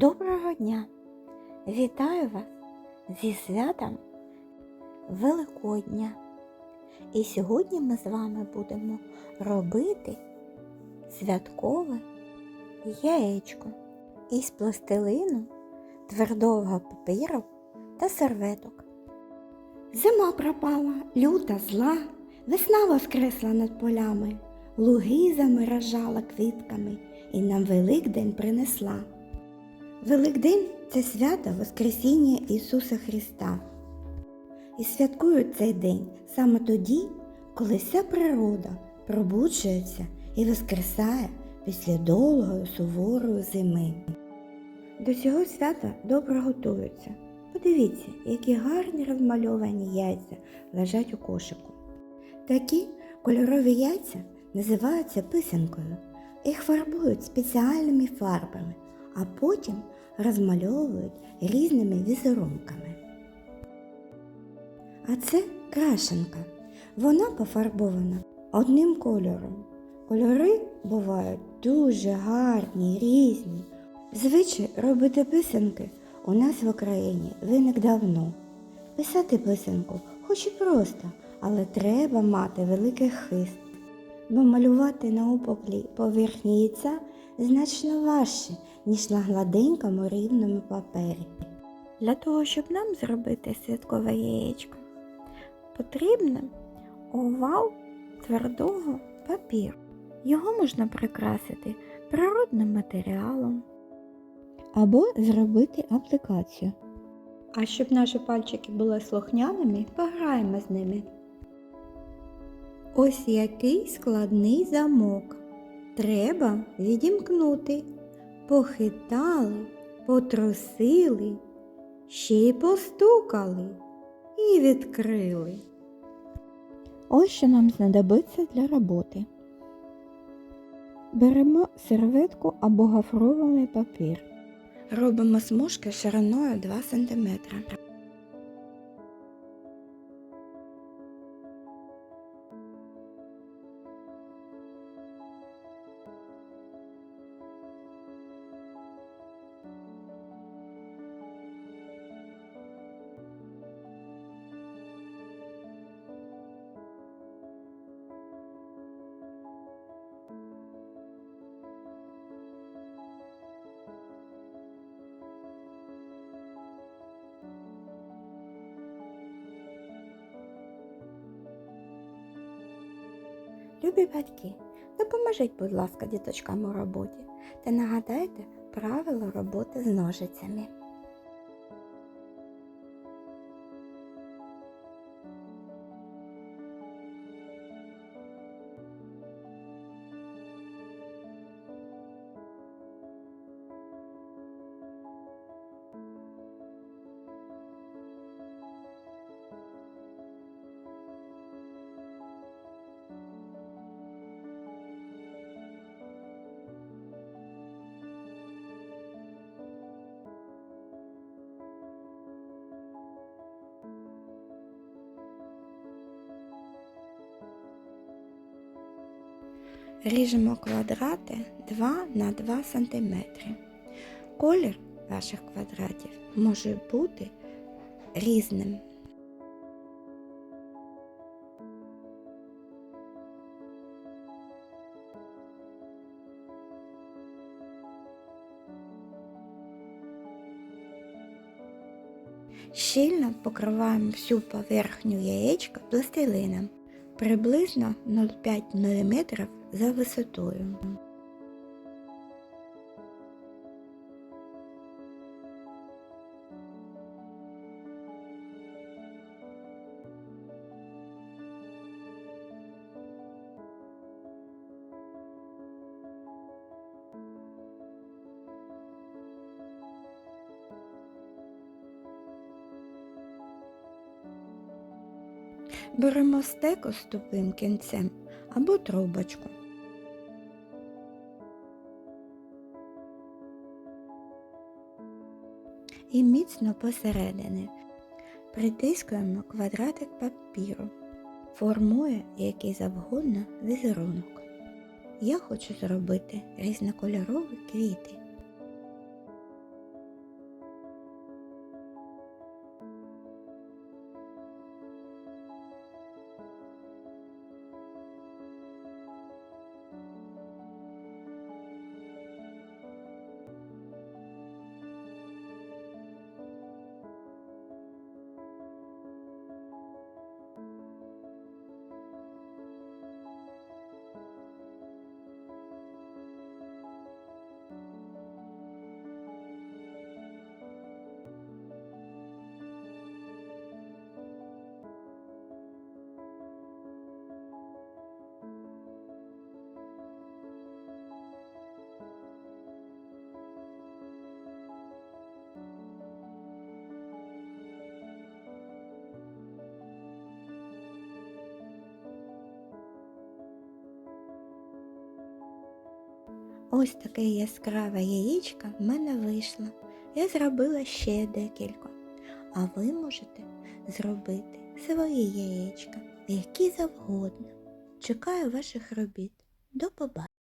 Доброго дня! Вітаю вас зі святом Великодня. І сьогодні ми з вами будемо робити святкове яєчко із пластилину, твердого папіру та серветок. Зима пропала, люта зла, весна воскресла над полями, луги замиражала квітками і нам Великдень принесла. Великдень це свято Воскресіння Ісуса Христа. І святкують цей день саме тоді, коли вся природа пробуджується і воскресає після довгої суворої зими. До цього свята добре готуються. Подивіться, які гарні розмальовані яйця лежать у кошику. Такі кольорові яйця називаються писанкою. Їх фарбують спеціальними фарбами, а потім розмальовують різними візерунками. А це крашенка. Вона пофарбована одним кольором. Кольори бувають дуже гарні, різні. Звичай робити писанки у нас в Україні виник давно. Писати писанку хоч і просто, але треба мати великий хист, бо малювати на опуклій поверхні яйця значно важче, ніж на гладенькому рівному папері. Для того, щоб нам зробити святкове яєчко, потрібен овал твердого папіру. Його можна прикрасити природним матеріалом або зробити аплікацію. А щоб наші пальчики були слухняними, пограємо з ними. Ось який складний замок. Треба відімкнути. Похитали, потрусили, ще й постукали і відкрили. Ось що нам знадобиться для роботи. Беремо серветку або гофрований папір. Робимо смужки шириною 2 см. Любі батьки, допоможіть, будь ласка, діточкам у роботі та нагадайте правила роботи з ножицями. Ріжемо квадрати 2 на 2 см. Колір ваших квадратів може бути різним. Щільно покриваємо всю поверхню яєчка пластилином приблизно 0,5 мм за висотою. Беремо стеку з тупим кінцем або трубочку. І міцно посередини. притискуємо квадратик папіру, формує який завгодно візерунок. Я хочу зробити різнокольорові квіти. Ось таке яскраве яєчко в мене вийшло. Я зробила ще декілька. А ви можете зробити свої яєчка, які завгодно. Чекаю ваших робіт. До побачення!